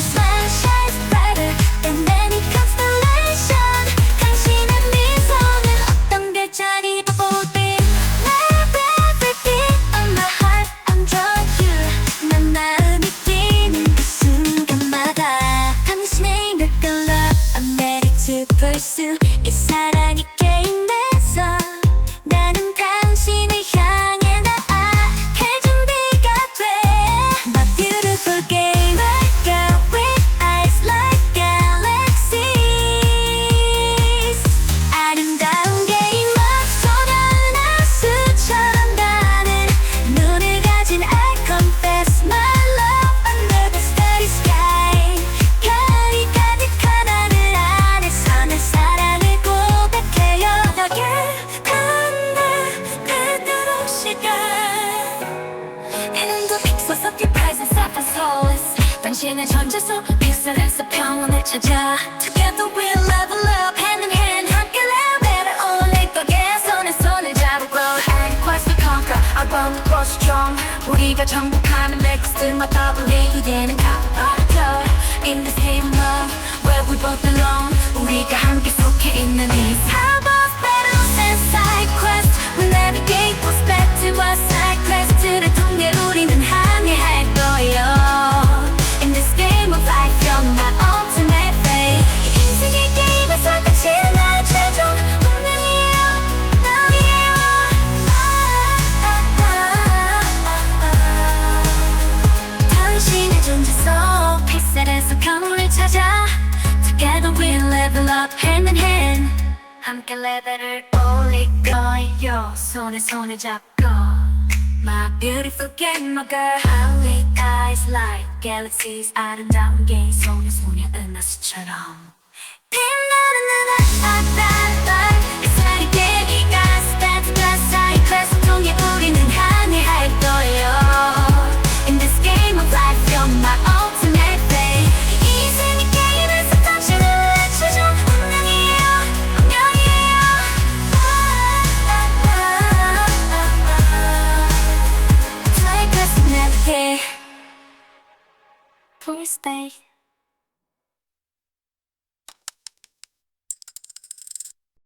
smile shines brighter than any constellation. 당신의 미소는 어떤 my heart I'm drawn to you. 난 마음이 뛰는 그 순간마다 당신의 I'm ready to pursue. Flawless 당신의 전재소 픽셀에서 평온을 찾아 Together we'll level up hand in hand 함께 level up 내 거기에 손에 손을 잡고 grow And quest to conquer I want to grow strong 우리가 정복하는 넥스트마다 우리 이제는 up hand in hand 함께 레벨을 올릴 거예요 손에 손을 잡고 My beautiful game my girl Highly eyes like galaxies 아름다운 게 손에 손에 은하수처럼 빛나는 눈을 아따 Take